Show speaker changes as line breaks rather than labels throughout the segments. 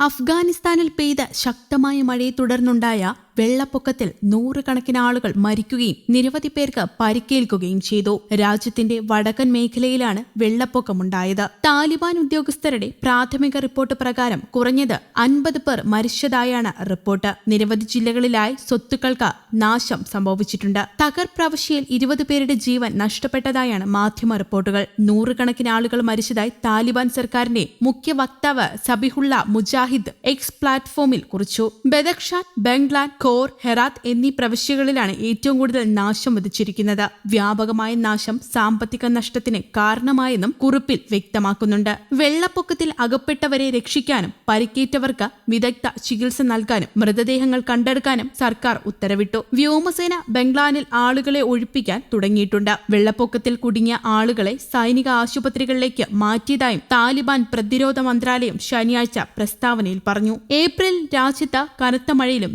അഫ്ഗാനിസ്ഥാനിൽ പെയ്ത ശക്തമായ മഴയെ തുടർന്നുണ്ടായ വെള്ളപ്പൊക്കത്തിൽ നൂറുകണക്കിന് ആളുകൾ മരിക്കുകയും നിരവധി പേർക്ക് പരിക്കേൽക്കുകയും ചെയ്തു. രാജ്യത്തിന്റെ വടക്കൻ മേഖലയിലാണ് വെള്ളപ്പൊക്കമുണ്ടായത്. താലിബാൻ ഉദ്യോഗസ്ഥരുടെ പ്രാഥമിക റിപ്പോർട്ട് പ്രകാരം കുറഞ്ഞത് അൻപത് പേർ മരിച്ചതായാണ് റിപ്പോർട്ട്. നിരവധി ജില്ലകളിലായി സ്വത്തുക്കൾക്ക് നാശം സംഭവിച്ചിട്ടുണ്ട്. തകർപ്രവശ്യയിൽ ഇരുപത് പേരുടെ ജീവൻ നഷ്ടപ്പെട്ടതായാണ് മാധ്യമ റിപ്പോർട്ടുകൾ. നൂറുകണക്കിന് ആളുകൾ മരിച്ചതായി താലിബാൻ സർക്കാരിന്റെ മുഖ്യ വക്താവ് സബിഹുള്ള മുജാഹിദ് എക്സ് പ്ലാറ്റ്ഫോമിൽ കുറിച്ചു. ബദക്ഷാൻ ബംഗ്ലാൻ ഖോർ ഹെറാത്ത് എന്നീ പ്രവിശ്യകളിലാണ് ഏറ്റവും കൂടുതൽ നാശം വിധിച്ചിരിക്കുന്നത് വ്യാപകമായ നാശം സാമ്പത്തിക നഷ്ടത്തിന് കാരണമായെന്നും കുറിപ്പിൽ വ്യക്തമാക്കുന്നുണ്ട്. വെള്ളപ്പൊക്കത്തിൽ അകപ്പെട്ടവരെ രക്ഷിക്കാനും പരിക്കേറ്റവർക്ക് വിദഗ്ധ ചികിത്സ നൽകാനും മൃതദേഹങ്ങൾ കണ്ടെടുക്കാനും സർക്കാർ ഉത്തരവിട്ടു. വ്യോമസേന ബംഗ്ലാനിൽ ആളുകളെ ഒഴിപ്പിക്കാൻ തുടങ്ങിയിട്ടുണ്ട്. വെള്ളപ്പൊക്കത്തിൽ കുടുങ്ങിയ ആളുകളെ സൈനിക ആശുപത്രികളിലേക്ക് മാറ്റിയതായും താലിബാൻ പ്രതിരോധ മന്ത്രാലയം ശനിയാഴ്ച പ്രസ്താവനയിൽ പറഞ്ഞു. ഏപ്രിൽ രാജ്യത്ത് കനത്ത മഴയിലും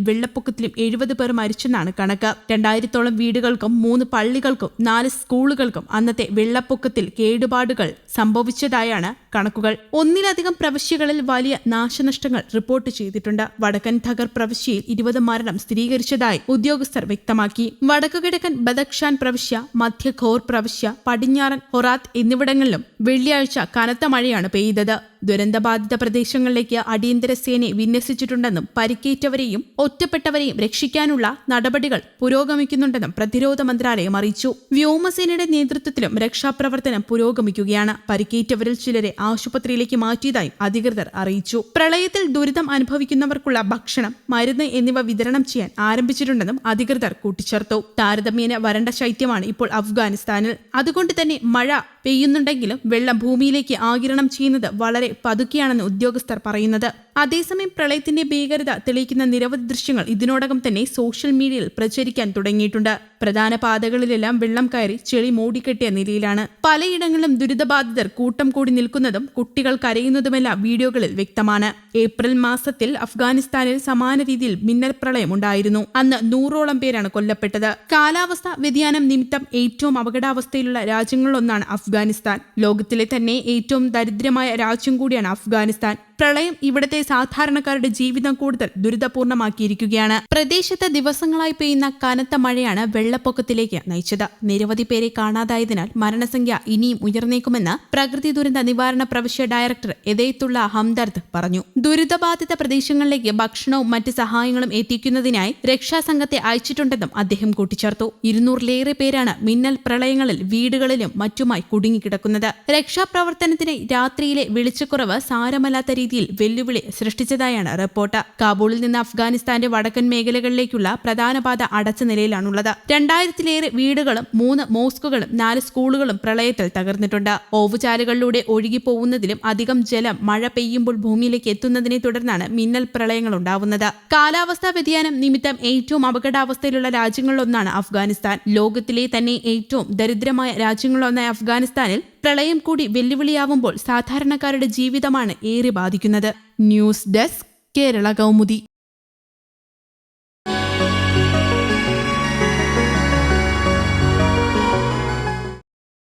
വെള്ളപ്പൊക്കത്തിലും എഴുപത് പേർ മരിച്ചെന്നാണ് കണക്ക്. രണ്ടായിരത്തോളം വീടുകൾക്കും മൂന്ന് പള്ളികൾക്കും നാല് സ്കൂളുകൾക്കും അന്നത്തെ വെള്ളപ്പൊക്കത്തിൽ കേടുപാടുകൾ സംഭവിച്ചതായാണ് കണക്കുകൾ. ഒന്നിലധികം പ്രവശ്യകളിൽ വലിയ നാശനഷ്ടങ്ങൾ റിപ്പോർട്ട് ചെയ്തിട്ടുണ്ട്. വടക്കൻ ധഗർ പ്രവിശ്യയിൽ ഇരുപത് മരണം സ്ഥിരീകരിച്ചതായി ഉദ്യോഗസ്ഥർ വ്യക്തമാക്കി. വടക്കുകിഴക്കൻ ബദക്ഷാൻ പ്രവിശ്യ മധ്യ ഖോർ പ്രവിശ്യ പടിഞ്ഞാറൻ ഹൊറാത്ത് എന്നിവിടങ്ങളിലും വെള്ളിയാഴ്ച കനത്ത മഴയാണ് പെയ്തത്. ദുരന്തബാധിത പ്രദേശങ്ങളിലേക്ക് അടിയന്തര സേനയെ വിന്യസിച്ചിട്ടുണ്ടെന്നും പരിക്കേറ്റവരെയും ഒറ്റപ്പെട്ടവരെയും രക്ഷിക്കാനുള്ള നടപടികൾ പുരോഗമിക്കുന്നുണ്ടെന്നും പ്രതിരോധ മന്ത്രാലയം അറിയിച്ചു. വ്യോമസേനയുടെ നേതൃത്വത്തിലും രക്ഷാപ്രവർത്തനം പുരോഗമിക്കുകയാണ്. പരിക്കേറ്റവരിൽ ചിലരെ ആശുപത്രിയിലേക്ക് മാറ്റിയതായും അധികൃതർ അറിയിച്ചു. പ്രളയത്തിൽ ദുരിതം അനുഭവിക്കുന്നവർക്കുള്ള ഭക്ഷണം മരുന്ന് എന്നിവ വിതരണം ചെയ്യാൻ ആരംഭിച്ചിട്ടുണ്ടെന്നും അധികൃതർ കൂട്ടിച്ചേർത്തു. താരതമ്യേന വരണ്ട ശൈത്യമാണ് ഇപ്പോൾ അഫ്ഗാനിസ്ഥാനിൽ. അതുകൊണ്ട് തന്നെ മഴ പെയ്യുന്നുണ്ടെങ്കിലും വെള്ളം ഭൂമിയിലേക്ക് ആകിരണം ചെയ്യുന്നത് വളരെ പതുക്കെയാണെന്ന് ഉദ്യോഗസ്ഥർ പറയുന്നത്. അതേസമയം പ്രളയത്തിന്റെ ഭീകരത തെളിയിക്കുന്ന നിരവധി ദൃശ്യങ്ങൾ ഇതിനോടകം തന്നെ സോഷ്യൽ മീഡിയയിൽ പ്രചരിക്കാൻ തുടങ്ങിയിട്ടുണ്ട്. പ്രധാന പാതകളിലെല്ലാം വെള്ളം കയറി ചെളി മൂടിക്കെട്ടിയ നിലയിലാണ്. പലയിടങ്ങളിലും ദുരിതബാധിതർ കൂട്ടം കൂടി നിൽക്കുന്നതും കുട്ടികൾ കരയുന്നതുമെല്ലാം വീഡിയോകളിൽ വ്യക്തമാണ്. ഏപ്രിൽ മാസത്തിൽ അഫ്ഗാനിസ്ഥാനിൽ സമാന രീതിയിൽ മിന്നൽ പ്രളയം ഉണ്ടായിരുന്നു. അന്ന് നൂറോളം പേരാണ് കൊല്ലപ്പെട്ടത്. കാലാവസ്ഥ വ്യതിയാനം നിമിത്തം ഏറ്റവും അപകടാവസ്ഥയിലുള്ള രാജ്യങ്ങളിലൊന്നാണ് അഫ്ഗാനിസ്ഥാൻ. ലോകത്തിലെ തന്നെ ഏറ്റവും ദരിദ്രമായ രാജ്യം കൂടിയാണ് അഫ്ഗാനിസ്ഥാൻ. പ്രളയം ഇവിടത്തെ സാധാരണക്കാരുടെ ജീവിതം കൂടുതൽ ദുരിതപൂർണമാക്കിയിരിക്കുകയാണ്. പ്രദേശത്ത് ദിവസങ്ങളായി പെയ്യുന്ന കനത്ത മഴയാണ് വെള്ളപ്പൊക്കത്തിലേക്ക് നയിച്ചത്. നിരവധി പേരെ കാണാതായതിനാൽ മരണസംഖ്യ ഇനിയും ഉയർന്നേക്കുമെന്ന് പ്രകൃതി ദുരന്ത നിവാരണ പ്രവിശ്യ ഡയറക്ടർ എതയത്തുള്ള ഹംദർദ് പറഞ്ഞു. ദുരിതബാധിത പ്രദേശങ്ങളിലേക്ക് ഭക്ഷണവും മറ്റ് സഹായങ്ങളും എത്തിക്കുന്നതിനായി രക്ഷാസംഘത്തെ അയച്ചിട്ടുണ്ടെന്നും അദ്ദേഹം കൂട്ടിച്ചേർത്തു. ഇരുന്നൂറിലേറെ പേരാണ് മിന്നൽ പ്രളയങ്ങളിൽ വീടുകളിലും മറ്റുമായി കുടുങ്ങിക്കിടക്കുന്നത്. രക്ഷാപ്രവർത്തനത്തിന് രാത്രിയിലെ വെളിച്ചക്കുറവ് സാരമല്ലാത്ത രീതിയിൽ വെല്ലുവിളി സൃഷ്ടിച്ചതായാണ് റിപ്പോർട്ട്. കാബൂളിൽ നിന്ന് അഫ്ഗാനിസ്ഥാന്റെ വടക്കൻ മേഖലകളിലേക്കുള്ള പ്രധാന പാത അടച്ച നിലയിലാണുള്ളത്. രണ്ടായിരത്തിലേറെ വീടുകളും മൂന്ന് മോസ്കുകളും നാല് സ്കൂളുകളും പ്രളയത്തിൽ തകർന്നിട്ടുണ്ട്. ഓവുചാലുകളിലൂടെ ഒഴുകിപ്പോകുന്നതിലും അധികം ജലം മഴ പെയ്യുമ്പോൾ ഭൂമിയിലേക്ക് എത്തുന്നതിനെ തുടർന്നാണ് മിന്നൽ പ്രളയങ്ങൾ ഉണ്ടാവുന്നത്. കാലാവസ്ഥാ വ്യതിയാനം നിമിത്തം ഏറ്റവും അപകടാവസ്ഥയിലുള്ള രാജ്യങ്ങളിലൊന്നാണ് അഫ്ഗാനിസ്ഥാൻ. ലോകത്തിലെ തന്നെ ഏറ്റവും ദരിദ്രമായ രാജ്യങ്ങളിലൊന്നായ അഫ്ഗാനിസ്ഥാനിൽ പ്രളയം കൂടി വെല്ലുവിളിയാവുമ്പോൾ സാധാരണക്കാരുടെ ജീവിതമാണ് ഏറെ ബാധിക്കുന്നത്. News desk Kerala Kaumudi.